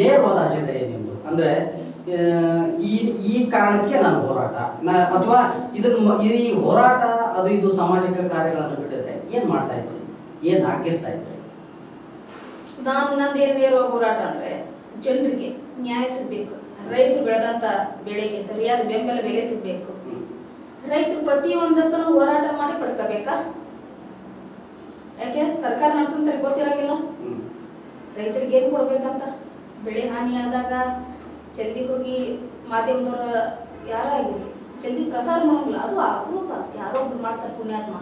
ನೇರವಾದ ಅಜೆಂಡ ಏನೆಂಬುದು ಅಂದರೆ ಈ ಈ ಕಾರಣಕ್ಕೆ ನಾನು ಹೋರಾಟ. ನಾ ಅಥವಾ ಇದನ್ನ ಈ ಹೋರಾಟ ಅದು ಇದು ಸಾಮಾಜಿಕ ಕಾರ್ಯಗಳನ್ನು ಬಿಟ್ಟಿದ್ರೆ ಏನು ಮಾಡ್ತಾ ಇತ್ತು ಏನು ಆಗಿರ್ತಾ ಇತ್ತು? ನಾನು ನಂದು ಏನು ನೇರ ಹೋರಾಟ ಅಂದರೆ ಜನರಿಗೆ ನ್ಯಾಯ ಸಿಗಬೇಕು. ರೈತರು ಬೆಳೆದಂಥ ಬೆಳೆಗೆ ಸರಿಯಾದ ಬೆಂಬಲ ಬೆಲೆ ಸಿಗಬೇಕು. ರೈತರು ಪ್ರತಿಯೊಂದಕ್ಕೂ ಹೋರಾಟ ಮಾಡಿ ಪಡ್ಕೋಬೇಕಾ? ಯಾಕೆ? ಸರ್ಕಾರ ನಡೆಸಂತಾರೆ ಗೊತ್ತಿರಂಗಿಲ್ಲ? ರೈತರಿಗೆ ಏನು ಕೊಡ್ಬೇಕಂತ? ಬೆಳೆ ಹಾನಿ ಆದಾಗ ಜಲ್ದಿ ಹೋಗಿ ಮಾಧ್ಯಮದವ್ರ ಯಾರ ಆಗಿರಲಿ ಜಲ್ದಿ ಪ್ರಸಾರ ಮಾಡೋಂಗಿಲ್ಲ. ಅದು ಅಪರೂಪ. ಯಾರೋ ಒಬ್ರು ಮಾಡ್ತಾರೆ ಪುಣ್ಯಾತ್ಮ.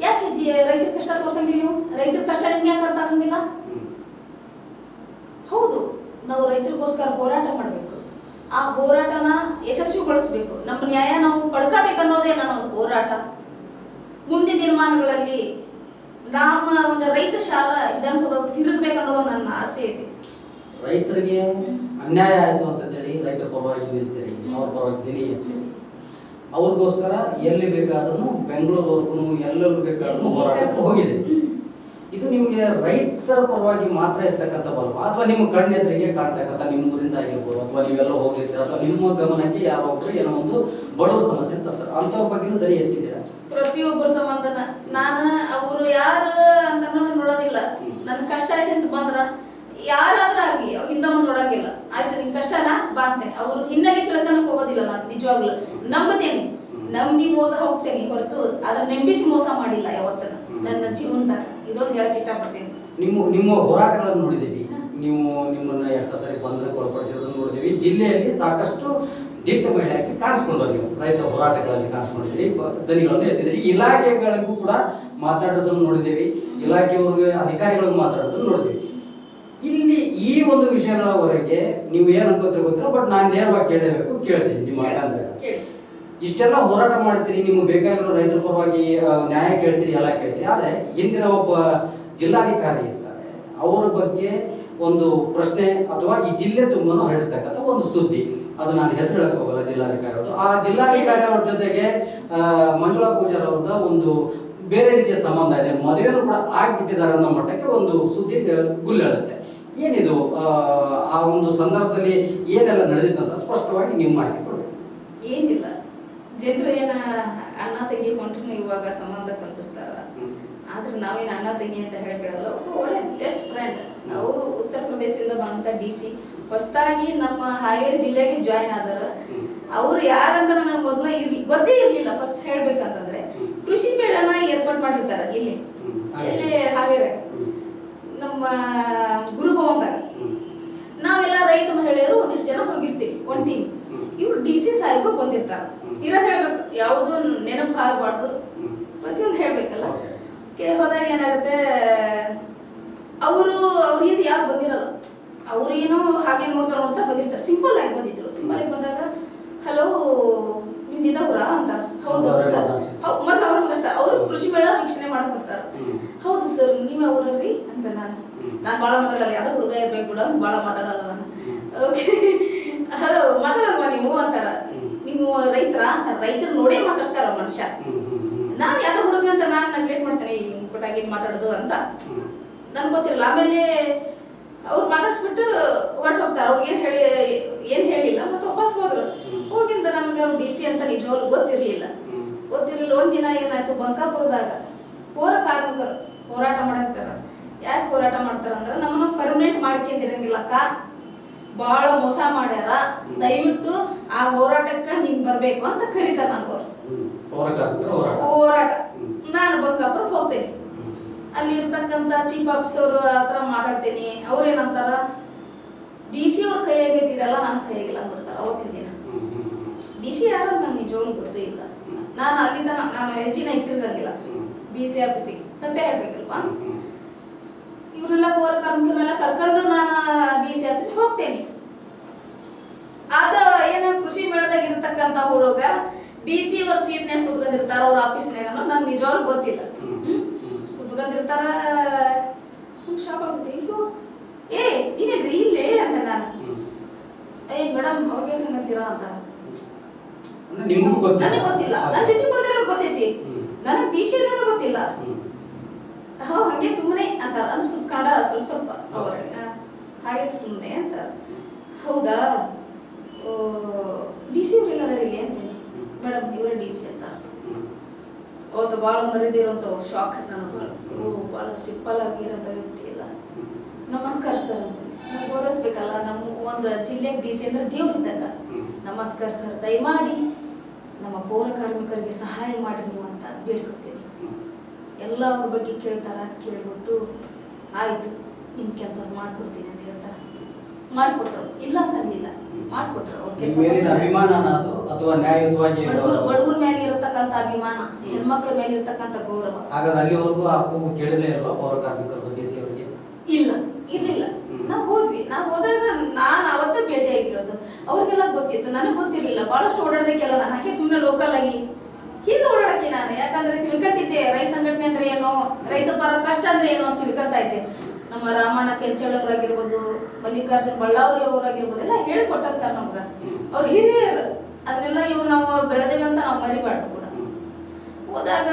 ಯಾಕೆ ಜಿ ರೈತರ ಕಷ್ಟ ತೋರ್ಸಂಗಿಲ್ಲ ನೀವು ರೈತರ ಕಷ್ಟ ನಿಮ್ಗೆ ಯಾಕೆ ಅರ್ಥ ಆಗಂಗಿಲ್ಲ? ಹೌದು. ನಾವು ರೈತರಿಗೋಸ್ಕರ ಹೋರಾಟ ಮಾಡಬೇಕು. ಆ ಹೋರಾಟನ ಯಶಸ್ವಿಗೊಳಿಸ್ಬೇಕು. ನಮ್ಮ ನ್ಯಾಯ ನಾವು ಪಡ್ಕೋಬೇಕನ್ನೋದೇ ನನ್ನ ಒಂದು ಹೋರಾಟ. ಮುಂದಿನ ತೀರ್ಮಾನಗಳಲ್ಲಿ ನಮ್ಮ ಒಂದು ರೈತ ಶಾಲಾ ವಿಧಾನಸೌಧ ತಿರುಗಬೇಕನ್ನೋದು ನನ್ನ ಆಸೆ ಐತಿ. ರೈತರಿಗೆ ಅನ್ಯಾಯ ಆಯಿತು ಅಂತ ಹೇಳಿ ರೈತರ ಪರವಾಗಿ ನಿಲ್ತೀರಿ ಅವ್ರ ಪರವಾಗಿ ದಿನಿ ಅವ್ರಿಗೋಸ್ಕರ ಎಲ್ಲಿ ಬೇಕಾದ್ರೂ ಬೆಂಗಳೂರವರೆಗೂ ಎಲ್ಲೆಲ್ಲೂ ಬೇಕಾದ್ರೂ ಹೋರಾಟಕ್ಕೆ ಹೋಗಿದೆ ಇದು ನಿಮಗೆ ರೈತರ ಪರವಾಗಿ ಮಾತ್ರ ಇರ್ತಕ್ಕಂಥ ಬಲ್ವ? ಅಥವಾ ನಿಮ್ಮ ಕಣ್ಣೆದರಿಗೆ ಕಾಣ್ತಕ್ಕಂಥ ನಿಮ್ಮ ಊರಿಂದ ಆಗಿರ್ಬೋದು ಅಥವಾ ನೀವೆಲ್ಲ ಹೋಗಿರ್ತೀರ ಅಥವಾ ನಿಮ್ಮ ಗಮನಕ್ಕೆ ಯಾರೋ ಒಬ್ಬರು ಏನೋ ಒಂದು ಬಡವರ ಸಮಸ್ಯೆ ತರ್ತಾರೆ. ಅಂಥವ್ರ ಬಗ್ಗೆನೂ ದರಿ ಎತ್ತಿದ್ದೀರಾ? ಪ್ರತಿಯೊಬ್ಬರ ಸಂಬಂಧನ. ನಾನು ಅವರು ಯಾರು ಅಂತ ನೋಡೋದಿಲ್ಲ. ನನ್ನ ಕಷ್ಟ ಐತೆ ಅಂತ ಬಂದ್ರ ಯಾರಾದ್ರೂ ಆಗಲಿ, ಅವ್ರು ಹಿಂದೆ ಮುಂದೆ ನೋಡೋಂಗಿಲ್ಲ. ಆಯ್ತು, ನಿನ್ ಕಷ್ಟನ ಅಂತೆ. ಅವ್ರ ಹಿನ್ನೆಲೆ ತಿಳ್ಕೊಳಕ್ ಹೋಗೋದಿಲ್ಲ ನಾನು, ನಿಜವಾಗ್ಲೂ. ನಂಬುತ್ತೇನೆ. ನಂಬಿ ಮೋಸ ಹೋಗ್ತೇನೆ ಹೊರತು ಅದನ್ನ ನಂಬಿಸಿ ಮೋಸ ಮಾಡಿಲ್ಲ ಯಾವತ್ತನ ನನ್ನ ಜೀವನದಾಗ. ಇದೊಂದು ಹೇಳಕ್ ಇಷ್ಟಪಡ್ತೀನಿ. ನಿಮ್ಮ ನಿಮ್ಮ ಹೋರಾಟಗಳನ್ನು ನೋಡಿದ್ದೀವಿ. ನೀವು ನಿಮ್ಮನ್ನ ಎಷ್ಟೋ ಸರಿ ಬಂಧನಕ್ಕೆ ಒಳಪಡಿಸಿರೋದನ್ನು ನೋಡಿದ್ದೀವಿ. ಜಿಲ್ಲೆಯಲ್ಲಿ ಸಾಕಷ್ಟು ದಿಟ್ಟ ಮಹಿಳೆಯಾಗಿ ಕಾಣಿಸ್ಕೊಂಡ್ರು ನೀವು. ರೈತ ಹೋರಾಟಗಳಲ್ಲಿ ಕಾಣಿಸ್ಕೊಂಡಿದ್ದೀರಿ. ದನಿಗಳನ್ನು ಎತ್ತಿದ್ದೀರಿ. ಇಲಾಖೆಗಳಿಗೂ ಕೂಡ ಮಾತಾಡೋದನ್ನು ನೋಡಿದ್ದೀವಿ. ಇಲಾಖೆಯವ್ರಿಗೆ, ಅಧಿಕಾರಿಗಳಿಗೂ ಮಾತಾಡೋದನ್ನು ನೋಡಿದ್ದೀವಿ. ಈ ಒಂದು ವಿಷಯಗಳವರೆಗೆ ನೀವು ಏನು ಅನ್ಕೋತೀರ ಗೊತ್ತಿಲ್ಲ ಬಟ್ ನಾನು ನೇರವಾಗಿ ಕೇಳಬೇಕು ಕೇಳ್ತೀನಿ ನಿಮ್ಮ ಅಂದ್ರೆ. ಇಷ್ಟೆಲ್ಲ ಹೋರಾಟ ಮಾಡ್ತೀರಿ ನಿಮ್ಗೆ ಬೇಕಾಗಿರೋ ರೈತರ ಪರವಾಗಿ ನ್ಯಾಯ ಕೇಳ್ತೀರಿ ಎಲ್ಲ ಕೇಳ್ತೀರಿ. ಆದರೆ ಹಿಂದಿನ ಒಬ್ಬ ಜಿಲ್ಲಾಧಿಕಾರಿ ಇರ್ತಾರೆ ಅವರ ಬಗ್ಗೆ ಒಂದು ಪ್ರಶ್ನೆ ಅಥವಾ ಈ ಜಿಲ್ಲೆ ತುಂಬಾನು ಹರಡಿರ್ತಕ್ಕಂಥ ಒಂದು ಸುದ್ದಿ. ಅದು ನಾನು ಹೆಸರು ಹೇಳಕ್ ಹೋಗಲ್ಲ ಜಿಲ್ಲಾಧಿಕಾರಿ ಅವರು ಆ ಜಿಲ್ಲಾಧಿಕಾರಿ ಅವ್ರ ಜೊತೆಗೆ ಮಂಜುಳಾ ಪೂಜಾರ್ ಅವ್ರದ ಒಂದು ಬೇರೆ ರೀತಿಯ ಸಂಬಂಧ ಇದೆ. ಮದುವೆನೂ ಕೂಡ ಆಗ್ಬಿಟ್ಟಿದ್ದಾರೆ ಅನ್ನೋ ಮಟ್ಟಕ್ಕೆ ಒಂದು ಸುದ್ದಿ ಗುಲ್ಲೇಳುತ್ತೆ. ಏನಿದು? ಆ, ಒಂದು ಸಂದರ್ಭದಲ್ಲಿ ಏನೆಲ್ಲ ನಡೆದಿತ್ತು ಅಂತ ಸ್ಪಷ್ಟವಾಗಿ ನೀವು ಮಾಹಿತಿ ಏನಿಲ್ಲ. ಜನರು ಏನ ಅಣ್ಣ ತಂಗಿ ಹೊಂಟ್ರು ಇವಾಗ ಸಂಬಂಧ ಕಲ್ಪಿಸ್ತಾರ. ಆದ್ರೆ ನಾವೇನು ಅಣ್ಣ ತಂಗಿ ಅಂತ ಹೇಳ್ಕೊಳ್ಳಲ್ಲ ಒಬ್ಬ ಒಳ್ಳೆ ಬೆಸ್ಟ್ ಫ್ರೆಂಡ್ ಅವರು ಉತ್ತರ ಪ್ರದೇಶದಿಂದ ಬಂದಂತ ಡಿ ಸಿ ಹೊಸದಾಗಿ ನಮ್ಮ ಹಾವೇರಿ ಜಿಲ್ಲೆಗೆ ಜಾಯ್ನ್ ಆದಾರ ಅವ್ರು ಯಾರಂತ ನನಗೆ ಮೊದಲ ಇರ್ಲಿ ಗೊತ್ತೇ ಇರ್ಲಿಲ್ಲ ಫಸ್ಟ್ ಹೇಳ್ಬೇಕಂತಂದ್ರೆ. ಕೃಷಿ ಮೇಳನ ಏರ್ಪಾಟ್ ಮಾಡಿರ್ತಾರ ಇಲ್ಲಿ. ಇಲ್ಲಿ ಹಾವೇರಿ. ನಮ್ಮ ಗುರುಭವನದಾಗ ನಾವೆಲ್ಲ ರೈತ ಮಹಿಳೆಯರು ಒಂದಿಷ್ಟು ಜನ ಹೋಗಿರ್ತೀವಿ ಒನ್ ಟೀಮ್ ಇವ್ರು ಡಿ ಸಿ ಸಾಹೇಬ್ರು ಬಂದಿರ್ತಾರೆ. ಇರೋದು ಹೇಳ್ಬೇಕು ಯಾವುದು ನೆನಪು ಆಗಬಾರ್ದು ಪ್ರತಿಯೊಂದು ಹೇಳ್ಬೇಕಲ್ಲ. ಕೆ ಹೋದಾಗ ಏನಾಗುತ್ತೆ ಅವರು ಅವ್ರಿಂದ ಯಾರು ಬಂದಿರಲ್ಲ. ಅವ್ರು ಏನೋ ಹಾಗೆ ನೋಡ್ತಾ ನೋಡ್ತಾ ಬಂದಿರ್ತಾರೆ. ಸಿಂಪಲ್ ಆಗಿ ಬಂದಿದ್ರು. ಸಿಂಪಲ್ ಆಗಿ ಬಂದಾಗ ಹಲೋ ನಿಮ್ದಿಂದ ಹುರ ಅಂತ ಹೌದು ಸರ್. ಮತ್ತೆ ಅವ್ರು ಮಾತಾಡ್ತಾರೆ ಅವರು ಕೃಷಿ ಮೇಳ ವೀಕ್ಷಣೆ ಮಾಡಕ್ ಬರ್ತಾರೆ. ಹೌದು ಸರ್ ನೀವು ಅವ್ರಿ ಅಂತ ನಾನು. ನಾನು ಭಾಳ ಮಾತಾಡಲ್ಲ ಯಾವ್ದೋ ಹುಡುಗ ಇರ್ಬೇಕು ಕೂಡ ಅಂತ ಭಾಳ ಮಾತಾಡಲ್ಲ ನಾನು. ಓಕೆ ಹಲೋ ಮಾತಾಡಲ್ವಾ ನೀವು ಅಂತಾರ? ನೀವು ರೈತರ ಅಂತ ರೈತರು ನೋಡೇ ಮಾತಾಡ್ತಾರ ಮನುಷ್ಯ. ನಾನು ಯಾವುದೋ ಹುಡುಗ ಅಂತ ನಾನು ನೆಗ್ಲೆಕ್ಟ್ ಮಾಡ್ತೇನೆ ಈ ಮುಕ್ಕಟಾಗಿ ಮಾತಾಡೋದು ಅಂತ. ನನ್ಗೆ ಗೊತ್ತಿರಲ್ಲ ಆಮೇಲೆ ಅವ್ರು ಮಾತಾಡ್ಸ್ಬಿಟ್ಟು ಹೊರಟು ಹೋಗ್ತಾರೆ. ಅವ್ರಿಗೆ ಏನು ಹೇಳಿ ಏನು ಹೇಳಿಲ್ಲ ಮತ್ತೆ ವಾಪಸ್ ಹೋದ್ರು. ಹೋಗಿಂದ ನಮ್ಗೆ ಅವ್ರು ಡಿ ಸಿ ಅಂತ ನಿಜವಾಗ್ಲೂ ಗೊತ್ತಿರಲಿಲ್ಲ. ಗೊತ್ತಿರಲಿಲ್ಲ. ಒಂದಿನ ಏನಾಯ್ತು ಬಂಕಾಪುರದಾಗ ಪೌರ ಕಾರ್ಮಿಕರು ಹೋರಾಟ ಮಾಡಿರ್ತಾರ ಯಾಕೆ ಹೋರಾಟ ಮಾಡ್ತಾರ ಅಂದ್ರೆ ನಮ್ಮನ್ನ ಪರ್ಮನೆಂಟ್ ಮಾಡ್ಕೊಂಡಿರಂಗಿಲ್ಲಕ್ಕ ಬಹಳ ಮೋಸ ಮಾಡ್ಯಾರ. ದಯವಿಟ್ಟು ಆ ಹೋರಾಟಕ್ಕೆ ನೀನ್ ಬರ್ಬೇಕು ಅಂತ ಕರೀತಾರ ನಂಗವ್ರು ಹೋರಾಟ ನಾನು ಬಂಕಾಪುರಕ್ಕೆ ಹೋಗ್ತೇನೆ. ಅಲ್ಲಿ ಇರ್ತಕ್ಕಂತ ಚೀಫ್ ಆಫೀಸರ್ ಹತ್ರ ಮಾತಾಡ್ತೇನೆ. ಅವ್ರೇನಂತಾರ ಡಿ ಸಿ ಅವ್ರ ಕೈಯಾಗೈತಿ ಇದೆಲ್ಲ ನನ್ನ ಕೈಯಾಗಿಲ್ಲ ಅಂದ್ಬಿಡ್ತಾರ ಅವತ್ತಿನ ದಿನ. ಡಿ ಸಿ ಯಾರ ನಂಗೆ ನಿಜವಾಗ್ಲೂ ಗೊತ್ತೇ ಇಲ್ಲ. ನಾನು ಅಲ್ಲಿಂದ ನಾನು ಹೆಜ್ಜಿನ ಇಟ್ಟಿರಂಗಿಲ್ಲ. ಡಿ ಸಿ ಆಫೀಸಿಗೆ ಸತ್ಯ ಹೇಳ್ಬೇಕಲ್ವಾ? ಇವ್ರನ್ನೆಲ್ಲ ಪೌರ ಕಾರ್ಮಿಕರನ್ನೆಲ್ಲ ಕರ್ಕೊಂಡು ನಾನು ಡಿ ಸಿ ಆಫೀಸ್ ಹೋಗ್ತೇನೆ. ಅದ ಏನ ಕೃಷಿ ಮೇಳದಾಗ ಇರತಕ್ಕಂತ ಹುಡುಗ ಡಿ ಸಿ ಅವ್ರ ಸೀಟ್ನ್ಯಾಗ ಕುತ್ಕೊಂಡಿರ್ತಾರ ಅವ್ರ ಆಫೀಸ್ನ್ಯಾಗ ಅನ್ನೋದು ನನ್ ನಿಜವಾಗ್ಲೂ ಗೊತ್ತಿಲ್ಲ? ಕುತ್ಕೊಂಡಿರ್ತಾರ ಶಾಪ್ ಆಗುತ್ತೆ ಏ ನೀವೇನ್ರಿ ಇಲ್ಲೇ? ಅಂತ ನಾನು. ಏ ಮೇಡಮ್ ಅವ್ರಿಗೆ ಹಂಗಂತೀರಾ? ಅಂತ ನನಗ್ ಗೊತ್ತಿಲ್ಲ. ನನ್ನ ಜೊತೆ ಬಂದಿರೋ ಗೊತ್ತೈತಿ. ನನಗೆ ಡಿ ಸಿ ಅನ್ನೋದು ಗೊತ್ತಿಲ್ಲ. ಹಂಗೆ ಸುಮ್ಮನೆ ಅಂತಾರ. ಅಂದ್ರೆ ಸ್ವಲ್ಪ ಕನ್ನಡ ಸ್ವಲ್ಪ ಸ್ವಲ್ಪ ಹಾಗೆ ಸುಮ್ಮನೆ ಅಂತ ಹೌದಾ? ಡಿ ಸಿ ಅವ್ರು ಎಲ್ಲದಾರ ಇಲ್ಲಿ ಅಂತೀನಿ. ಮೇಡಮ್ ಇವರ ಡಿ ಸಿ ಅಂತ. ಅವತ್ತು ಭಾಳ ಮರಿದಿರೋಂಥ ಶಾಕ್ ನಾನು. ಭಾಳ ಓ ಭಾಳ ಸಿಂಪಲ್ ಆಗಿರೋಂಥ ವ್ಯಕ್ತಿ ಇಲ್ಲ ನಮಸ್ಕಾರ ಸರ್ ಅಂತ ನಮ್ಗೆ ಗೌರವಿಸ್ಬೇಕಲ್ಲ ನಮ್ಮ ಒಂದು ಜಿಲ್ಲೆಗೆ ಡಿ ಸಿ ಅಂದ್ರೆ ದೇವ್ರ ಇದ್ದಂಗ. ನಮಸ್ಕಾರ ಸರ್. ದಯಮಾಡಿ ನಮ್ಮ ಪೌರ ಕಾರ್ಮಿಕರಿಗೆ ಸಹಾಯ ಮಾಡಿ ನೀವು ಅಂತ ಬೇಡ್ಕೊತೀನಿ. ಎಲ್ಲ ಅವ್ರ ಬಗ್ಗೆ ಕೇಳ್ತಾರ ಕೇಳ್ಬಿಟ್ಟು ಆಯ್ತು ನಿಮ್ಮ ಕೆಲಸ ಮಾಡ್ಕೊಡ್ತೀನಿ ಅಂತ ಹೇಳ್ತಾರ. ಮಾಡ್ಕೊಟ್ರು. ಇಲ್ಲ ಅಂತಂದಿಲ್ಲ ಮಾಡ್ಕೊಟ್ರು. ಅವ್ರ ಕೆಲಸ ಅಭಿಮಾನನ ಅದು? ಅಥವಾ ನ್ಯಾಯಯುತವಾಗಿ ಬಡವ್ರ ಬಡವ್ರ ಮೇಲೆ ಇರತಕ್ಕಂತ ಅಭಿಮಾನ ಹೆಣ್ಮಕ್ಳ ಮೇಲೆ ಇರತಕ್ಕಂತ ಗೌರವ. ಹಾಗಾದ್ರೆ ಅಲ್ಲಿವರೆಗೂ ಆ ಕೂಗು ಕೇಳಲೇ ಇಲ್ವಾ ಪೌರ ಕಾರ್ಮಿಕರ ಬಗ್ಗೆ ಅವರಿಗೆ? ಇಲ್ಲ ಇರ್ಲಿಲ್ಲ. ನಾವು ಹೋದ್ವಿ. ನಾವು ಹೋದಾಗ ನಾನು ಅವತ್ತೇ ಭೇಟಿ ಆಗಿರೋದು ಅವ್ರಿಗೆಲ್ಲ ಗೊತ್ತಿತ್ತು. ನನಗೆ ಗೊತ್ತಿರ್ಲಿಲ್ಲ. ಬಹಳಷ್ಟು ಓಡಾಡೋದಕ್ಕೆಲ್ಲ ನಾನು ಯಾಕೆ ಸುಮ್ಮನೆ ಲೋಕಲ್ ಆಗಿ ಹಿಂದೆ ಓಡಾಡಕ್ಕೆ ನಾನು. ಯಾಕಂದ್ರೆ ತಿಳ್ಕತ್ತಿದ್ದೆ, ರೈತ ಸಂಘಟನೆ ಅಂದ್ರೆ ಏನು? ರೈತ ಪರ ಕಷ್ಟ ಅಂದ್ರೆ ಏನು ಅಂತ ತಿಳ್ಕೊತಾ ಇದ್ದೆ. ನಮ್ಮ ರಾಮಣ್ಣ ಕೆಂಚಳ್ಳಿ ಅವರಾಗಿರ್ಬೋದು ಮಲ್ಲಿಕಾರ್ಜುನ್ ಬಳ್ಳಾವರಿ ಅವರಾಗಿರ್ಬೋದು ಎಲ್ಲ ಹೇಳ್ಕೊಟ್ಟಂತಾರೆ ನಮ್ಗೆ. ಅವ್ರು ಹಿರಿಯರು, ಅದನ್ನೆಲ್ಲ ಇವಾಗ ನಾವು ಬೆಳೆದೇವೆ ಅಂತ ನಾವು ಮರಿಬಾರ್ದು ಕೂಡ. ಹೋದಾಗ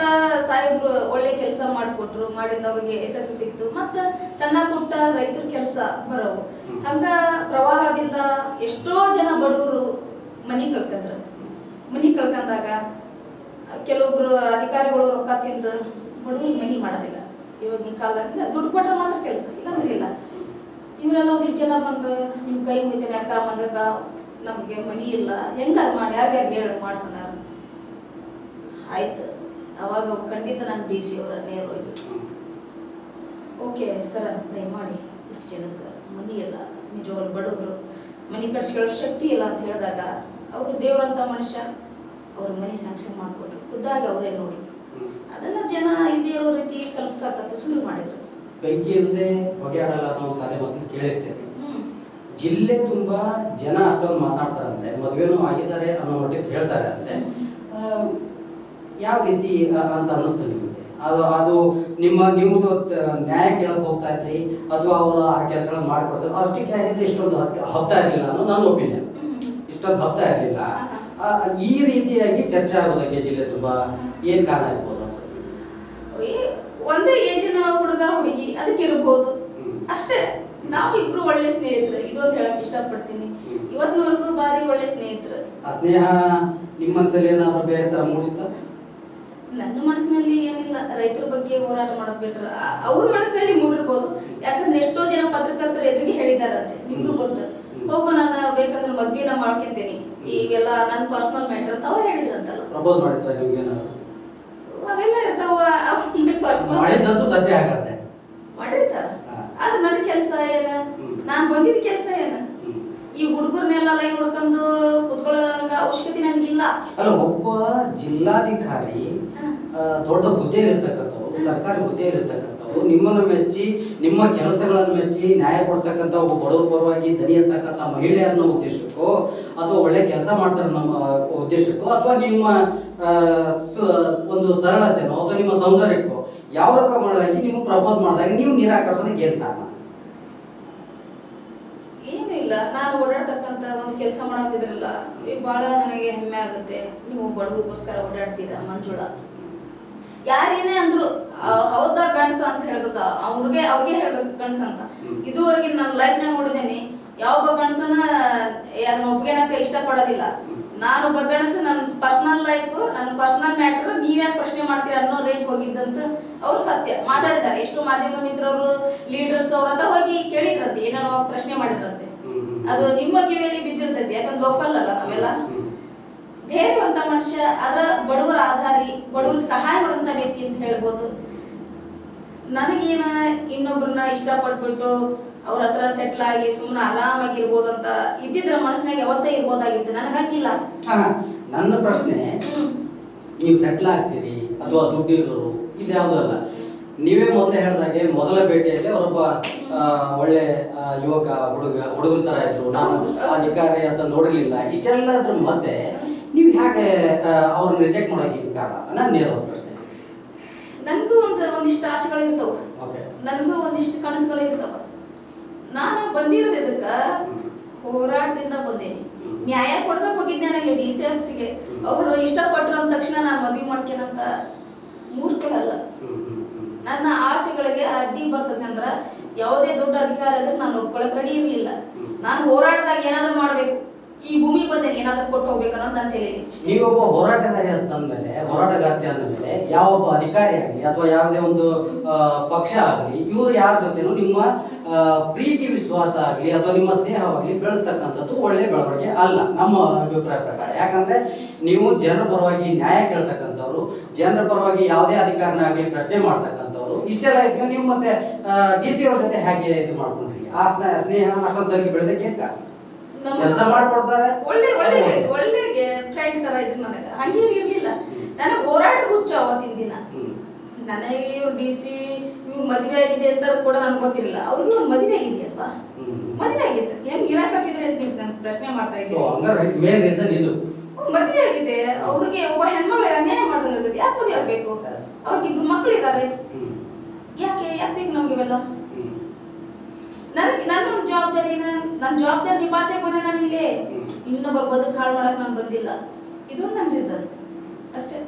ಸಾಹೇಬ್ರು ಒಳ್ಳೆ ಕೆಲಸ ಮಾಡಿಕೊಟ್ರು, ಮಾಡಿದ ಅವ್ರಿಗೆ ಯಶಸ್ಸು ಸಿಕ್ತು. ಮತ್ತು ಸಣ್ಣ ಪುಟ್ಟ ರೈತರ ಕೆಲಸ ಬರೋವು. ಹಂಗ ಪ್ರವಾಹದಿಂದ ಎಷ್ಟೋ ಜನ ಬಡವರು ಮನಿ ಕಳ್ಕಂದ್ರು. ಮನಿ ಕಳ್ಕೊಂಡಾಗ ಕೆಲವೊಬ್ರು ಅಧಿಕಾರಿಗಳು ರೊಕ್ಕ ತಿಂದು ಬಡವ್ರಿಗೆ ಮನಿ ಮಾಡೋದಿಲ್ಲ. ಇವಾಗಿನ ಕಾಲದಾಗ ದುಡ್ಡು ಕೊಟ್ಟರೆ ಮಾತ್ರ ಕೆಲಸ, ಇಲ್ಲಾಂದ್ರೆ ಇಲ್ಲ. ಇವರೆಲ್ಲ ಒಂದಿಷ್ಟು ಜನ ಬಂದು ನಿಮ್ಮ ಕೈ ಮುಗಿತೇನೆ ಅಕ್ಕ, ಮಂಜಕ್ಕ, ನಮಗೆ ಮನಿ ಇಲ್ಲ ಹೆಂಗಾರು ಮಾಡಿ ಯಾರ್ಯಾರು ಹೇಳಿ ಮಾಡ್ಸೋಣ? ಆಯ್ತು. ಅವಾಗ ಖಂಡಿತ ನಾನು ಡಿ ಸಿ ಅವರ ನೇರವಾಗಿ ಓಕೆ ಸರ, ದಯಮಾಡಿ ಇಷ್ಟು ಜನಕ್ಕೆ ಮನಿ ಇಲ್ಲ, ನಿಜವಾಗ್ಲು ಬಡವರು. ಮನಿ ಕಟ್ಸ್ಕೊಳ್ಳೋ ಶಕ್ತಿ ಇಲ್ಲ ಅಂತ ಹೇಳಿದಾಗ, ಅವರು ದೇವರಂತ ಮನುಷ್ಯ, ಅವ್ರ ಮನಿ ಸ್ಯಾಂಕ್ಷನ್ ಮಾಡಿಕೊಟ್ರು ಖುದ್ದಾಗಿ ಅವರೇ ನೋಡಿ. ಅದನ್ನ ಜನ ಇದೇ ಇರೋ ರೀತಿ ಕಲ್ಪಿಸಕತ್ತ ಶುರು ಮಾಡಿದ್ರು. ಬೆಂಕಿ ಇಲ್ಲದೆ ಹೊಗೆ ಆಡಲ್ಲ ಅನ್ನೋ ಒಂದು ಮಾತ್ರ ಮಾತನ್ನು ಕೇಳಿರ್ತೇನೆ ಜಿಲ್ಲೆ ತುಂಬಾ ಜನ ಅಷ್ಟೊಂದು ಮಾತಾಡ್ತಾರೆ ಅಂದ್ರೆ ಮದುವೆನೂ ಆಗಿದ್ದಾರೆ ಅನ್ನೋ ಮಟ್ಟಿಗೆ ಹೇಳ್ತಾರೆ ಅಂದ್ರೆ ಯಾವ ರೀತಿ ಅಂತ ಅನಿಸ್ತು ನಿಮಗೆ? ಅದು ಅದು ನಿಮ್ಮ ನೀವು ನ್ಯಾಯ ಕೇಳಕ್ ಹೋಗ್ತಾ ಇದ್ರಿ ಅಥವಾ ಅವರು ಆ ಕೆಲಸಗಳನ್ನ ಮಾಡ್ಕೊಡ್ತಾರೆ ಅಷ್ಟಕ್ಕೆ ಆಗಿದ್ರೆ ಇಷ್ಟೊಂದು ಹತ್- ಹಬ್ತಾ ಇರಲಿಲ್ಲ ಅನ್ನೋ ನನ್ನ ಒಪಿನಿಯನ್. ಇಷ್ಟೊಂದು ಹಬ್ತಾ ಇರಲಿಲ್ಲ. ಈ ರೀತಿಯಾಗಿ ಚರ್ಚೆ ಆಗೋದಕ್ಕೆ ಜಿಲ್ಲೆ ತುಂಬಾ ಏನ್ ಕಾರಣ ಇರ್ಬೋದು ಒಂದೇ ಏಜಿನ ಹುಡುಗ ಹುಡುಗಿ ಅದಕ್ಕೆ ಇರಬಹುದು ಅಷ್ಟೇ. ನಾವು ಇಬ್ರು ಒಳ್ಳೆ ಸ್ನೇಹಿತರು. ಇದು ಅಂತ ಹೇಳಕ್ ಇಷ್ಟಪಡ್ತೀನಿ. ಇವತ್ತಿನವರೆಗೂ ಬಾರಿ ಒಳ್ಳೆ ಸ್ನೇಹಿತರು. ಆ ಸ್ನೇಹ ನಿಮ್ಮ ಮನಸ್ಸಲ್ಲಿ ಏನಾದ್ರು ಬೇರೆ ತರ ಮೂಡಿತ್ತ? ನನ್ನ ಮನಸ್ಸಿನಲ್ಲಿ ಏನಿಲ್ಲ. ರೈತರ ಬಗ್ಗೆ ಹೋರಾಟ ಮಾಡೋದ್ ಬಿಟ್ರ ಅವ್ರ ಮನಸ್ಸಿನಲ್ಲಿ ಮೂಡಿರ್ಬೋದು. ಯಾಕಂದ್ರೆ ಎಷ್ಟೋ ಜನ ಪತ್ರಕರ್ತರ ಎದುರಿಗೆ ಹೇಳಿದಾರಂತೆ ನಿಮ್ಗೂ ಗೊತ್ತು. ಹೋಗು ನಾನು ಬೇಕಂದ್ರೆ ಮದ್ವಿನ ಮಾಡ್ಕೊಂತೀನಿ. ಇವೆಲ್ಲ ನನ್ನ ಪರ್ಸನಲ್ ಮ್ಯಾಟರ್ ಅಂತ ಅವ್ರು ಹೇಳಿದ್ರಂತಲ್ಲ. ಪ್ರಪೋಸ್ ಮಾಡಿದ್ರ ನಿಮ್ಗೆ ಅವೆಲ್ಲ ಇರ್ತಾವ ಪರ್ಸನಲ್ ಮಾಡಿದ್ದಂತೂ ಸತ್ಯ ಹಾಗಾದ್ರೆ. ಮಾಡಿರ್ತಾರ. ಅದು ನನ್ನ ಕೆಲಸ ಏನ? ನಾನು ಬಂದಿದ್ದ ಕೆಲಸ ಏನ. ಈ ಹುಡುಗರ್ನೆಲ್ಲ ಲೈನ್ ಹುಡ್ಕೊಂಡು ಕುತ್ಕೊಳ್ಳೋಂಗ ಅವಶ್ಯಕತೆ ನನಗಿಲ್ಲ ಅಲ್ಲ ಒಬ್ಬ ಜಿಲ್ಲಾಧಿಕಾರಿ ದೊಡ್ಡ ಹುದ್ದೆಯಲ್ಲಿ ಇರ್ತಕ್ಕಂಥವ್ರು ಸರ್ಕಾರಿ ಹುದ್ದೆಯಲ್ಲಿ ಇರ್ತಕ್ಕಂಥವ್ರು ನಿಮ್ಮನ್ನು ಮೆಚ್ಚಿ, ನಿಮ್ಮ ಕೆಲಸಗಳನ್ನು ಮೆಚ್ಚಿ, ನ್ಯಾಯ ಕೊಡ್ತಕ್ಕಂಥ ಒಬ್ಬ ಬಡವರ ಪರವಾಗಿ ದನಿ ಅಂತಕ್ಕಂಥ ಮಹಿಳೆ ಅನ್ನೋ ಉದ್ದೇಶಕ್ಕೋ, ಅಥವಾ ಒಳ್ಳೆ ಕೆಲಸ ಮಾಡ್ತಾರೆ ನಮ್ಮ ಉದ್ದೇಶಕ್ಕೋ, ಅಥವಾ ನಿಮ್ಮ ಒಂದು ಸರಳತೆನೋ, ಅಥವಾ ನಿಮ್ಮ ಸೌಂದರ್ಯಕ್ಕೋ, ಯಾವ ಪ್ರಮಾಣದಾಗಿ ನೀವು ಪ್ರಪೋಸ್ ಮಾಡಿದಾಗ ನೀವು ನಿರಾಕರಿಸೋದಕ್ಕೆ ಏನ್ ಕಾರಣ? ಏನಿಲ್ಲ ನಾನು ಓಡಾಡ್ತಕ್ಕಂಥ ಒಂದು ಕೆಲಸ ಮಾಡತ್ತಿದ್ರಲ್ಲ ಬಹಳ ನನಗೆ ಹೆಮ್ಮೆ ಆಗುತ್ತೆ. ನೀವು ಬಡವರಿಗೋಸ್ಕರ ಓಡಾಡ್ತೀರಾ ಮಂಜುಳ? ಯಾರೇನೇ ಅಂದ್ರು ಹೌದ ಕಣ್ಸ ಅಂತ ಹೇಳ್ಬೇಕ. ಅವ್ರಿಗೆ ಅವ್ರಿಗೆ ಹೇಳ್ಬೇಕು ಗಂಡಸ ಅಂತ. ಇದುವರೆಗೆ ನನ್ನ ಲೈಫ್ನಾಗ ನೋಡಿದೇನೆ ಯಾವೊಬ್ಬ ಗಂಡಸನ ಯಾರನ್ನ ಒಪ್ಪಿಗೆನಕ ಇಷ್ಟಪಡೋದಿಲ್ಲ. ಒಬ್ಬ ಗಂಡಸ ನನ್ನ ಪರ್ಸನಲ್ ಲೈಫ್ ನನ್ನ ಪರ್ಸನಲ್ ಮ್ಯಾಟ್ರ್ ನೀವ್ಯಾಕೆ ಪ್ರಶ್ನೆ ಮಾಡ್ತೀರಾ ಅನ್ನೋ ರೇಂಜ್ ಹೋಗಿದ್ದಂತ ಅವ್ರು ಸತ್ಯ. ಮಾತಾಡಿದ್ದಾರೆ. ಎಷ್ಟು ಮಾಧ್ಯಮ ಮಿತ್ರರು ಲೀಡರ್ಸ್ ಅವ್ರ ಹತ್ರ ಹೋಗಿ ಕೇಳಿದ್ರಂತೆ ಏನೋ ಪ್ರಶ್ನೆ ಮಾಡಿದ್ರಂತೆ. ಅದು ನಿಮ್ಮ ಕಿವಿಯಲ್ಲಿ ಬಿದ್ದಿರ್ತೈತಿ. ಯಾಕಂದ್ರೆ ಲೋಕಲ್ ಅಲ್ಲ ನಾವೆಲ್ಲ. ಧೈರ್ಯವಂತ ಮನುಷ್ಯ ಅದರ ಬಡವರ ಆಧಾರಿ ಬಡವ್ರಿಗೆ ಸಹಾಯ ಮಾಡುವಂತ ವ್ಯಕ್ತಿ ಅಂತ ಹೇಳ್ಬೋದು. ನನಗೇನ ಇನ್ನೊಬ್ರನ್ನ ಇಷ್ಟಪಟ್ಬಿಟ್ಟು ಅವ್ರ ಹತ್ರ ಸೆಟ್ಲ್ ಆಗಿ ಸುಮ್ಮನೆ ಆರಾಮಾಗಿರ್ಬೋದು ಅಂತ ಇದ್ದಿದ್ರ ಮನಸ್ಸಿನಾಗ ಯಾವತ್ತೇ ಇರ್ಬೋದಾಗಿತ್ತು. ನನಗೆ ಹಂಗಿಲ್ಲ. ನನ್ನ ಪ್ರಶ್ನೆ ನೀವು ಸೆಟ್ಲ್ ಆಗ್ತೀರಿ ಅಥವಾ ದುಡ್ಡಿರೋರು ಇದು ಯಾವುದೂ ಅಲ್ಲ. ನೀವೇ ಮೊದಲೇ ಹೇಳಿದಾಗೆ ಮೊದಲ ಭೇಟಿಯಲ್ಲಿ ಅವರೊಬ್ಬ ಒಳ್ಳೆ ಯುವಕ ಹುಡುಗ ಹುಡುಗನ ತರ ಇದ್ರು. ನಾನು. ಅಧಿಕಾರಿ ಅಂತ ನೋಡಲಿಲ್ಲ ಇಷ್ಟೆಲ್ಲದ್ರ ಮಧ್ಯೆ ನೀವು ಹೇಗೆ ಅವ್ರನ್ನ ರಿಜೆಕ್ಟ್ ಮಾಡೋಕೆ ಕಾರಣ? ನಾನು ನೇರವಾದ ಪ್ರಶ್ನೆ. ನನಗೂ ಒಂದು ಒಂದಿಷ್ಟು ಆಸೆಗಳು ಇರ್ತವೆ. ನನಗೂ ಒಂದಿಷ್ಟು ಕನಸುಗಳು ಇರ್ತವೆ. ನಾನು ಬಂದಿರೋದು ಇದಕ್ಕೆ ಹೋರಾಟದಿಂದ ಬಂದೇನಿ ನ್ಯಾಯ ಕೊಡ್ಸಕ್ ಹೋಗಿದ್ದೆ ನನಗೆ ಡಿ ಸಿ ಆಫೀಸ್ಗೆ ಅವರು ಇಷ್ಟಪಟ್ಟರು ಅಂದ ತಕ್ಷಣ ನಾನು ಮದುವೆ ಮಾಡ್ಕೇನಂತ ಮೂರ್ಕೊಳ್ಳಲ್ಲ ನನ್ನ ಆಸೆಗಳಿಗೆ ಅಡ್ಡಿ ಬರ್ತದೆ ಅಂದ್ರೆ ಯಾವುದೇ ದೊಡ್ಡ ಅಧಿಕಾರ ಆದ್ರೆ ನಾನು ಒಪ್ಕೊಳಕ್ ರೆಡಿ ಇರಲಿಲ್ಲ. ನಾನು ಹೋರಾಟದಾಗ ಏನಾದರೂ ಮಾಡಬೇಕು. ಈ ಭೂಮಿ ಬಂದೆ ಏನಾದರೂ ಕೊಟ್ಟು ಹೋಗ್ಬೇಕು ಅನ್ನೋದು ನನ್ನ ತಲೆಯಲ್ಲಿ. ನೀವೊಬ್ಬ ಹೋರಾಟಗಾರಿ ಅಂತಂದ್ಮೇಲೆ ಹೋರಾಟಗಾರ್ತಿ ಅಂದಮೇಲೆ ಯಾವೊಬ್ಬ ಅಧಿಕಾರಿ ಆಗಲಿ ಅಥವಾ ಯಾವುದೇ ಒಂದು ಪಕ್ಷ ಆಗಲಿ, ಇವರು ಯಾರ ಜೊತೆನೂ ನಿಮ್ಮ ಪ್ರೀತಿ, ವಿಶ್ವಾಸ ಆಗಲಿ ಅಥವಾ ನಿಮ್ಮ ಸ್ನೇಹವಾಗಲಿ ಬೆಳೆಸ್ತಕ್ಕಂಥದ್ದು ಒಳ್ಳೆ ಬೆಳವಣಿಗೆ ಅಲ್ಲ, ನಮ್ಮ ಅಭಿಪ್ರಾಯ ಪ್ರಕಾರ. ಯಾಕಂದ್ರೆ ನೀವು ಜನರ ಪರವಾಗಿ ನ್ಯಾಯ ಕೇಳ್ತಕ್ಕಂಥವ್ರು, ಜನರ ಪರವಾಗಿ ಯಾವುದೇ ಅಧಿಕಾರನ ಆಗಲಿ ಪ್ರಶ್ನೆ ಮಾಡ್ತಕ್ಕಂಥವ್ರು, ಇಷ್ಟೆಲ್ಲ ಇದ್ಮೇಲೆ ನೀವು ಮತ್ತೆ ಡಿ ಸಿ ಅವ್ರ ಜೊತೆ ಹೇಗೆ ಇದು ಮಾಡ್ಕೊಂಡ್ರಿ? ಆ ಸ್ನೇಹ ಅಷ್ಟೊಂದು ಸರಿಗೆ ಬೆಳೆದಕ್ಕೆ ಕಾರಣ ಕೆಲಸ ಮಾಡ್ಕೊಡ್ತಾರೆ. ಒಳ್ಳೆ ಒಳ್ಳೆ ಒಳ್ಳೆ ಫ್ರೆಂಡ್ ತರ ಇದ್ರು ನನಗೆ. ಹಂಗೇನು ಇರ್ಲಿಲ್ಲ. ನನಗೆ ಹೋರಾಟ ಹುಚ್ಚು ಅವತ್ತಿನ ದಿನ. ನನಗೆ ಇವ್ರು ಡಿ ಸಿ ಇವ್ ಮದ್ವೆ ಆಗಿದೆ ಅಂತ ಕೂಡ ನನ್ಗೆ ಗೊತ್ತಿರಲಿಲ್ಲ. ಅವ್ರಿಗೂ ಒಂದು ಮದುವೆ ಆಗಿದೆ ಅಲ್ವಾ? ಮದುವೆ ಆಗಿತ್ತು. ಹೆಂಗ್ ಇರಾಕ್ ಅಂತ ನೀವು ನನ್ಗೆ ಪ್ರಶ್ನೆ ಮಾಡ್ತಾ ಇದ್ದೀನಿ ಮದ್ವೆ ಆಗಿದೆ. ಅವ್ರಿಗೆ ಒಬ್ಬ ಹೆಣ್ಮಕ್ಳಿಗೆ ಅನ್ಯಾಯ ಮಾಡ್ದಂಗೆ ಆಗುತ್ತೆ ಯಾಕೆ ಮದುವೆ ಆಗ್ಬೇಕು? ಅವ್ರಿಗೆ ಇಬ್ರು ಮಕ್ಕಳಿದ್ದಾರೆ. ಯಾಕೆ ಯಾಕೆ ಬೇಕು ನಮ್ಗೆ ಇವೆಲ್ಲ. ನನಗೆ ನನ್ನ ಒಂದು ಜವಾಬ್ದಾರಿ ನನ್ನ ಜವಾಬ್ದಾರಿ ನಿಭಾಯಿಸಕ್ಕೆ ಬಂದೆ ನಾನು ಇಲ್ಲೇ. ಇನ್ನೊಬ್ಬರು ಬದುಕು ಹಾಳು ಮಾಡಕ್ಕೆ ನಾನು ಬಂದಿಲ್ಲ. ಇದೊಂದು ನನ್ನ ರೀಸನ್ ಅಷ್ಟೇ.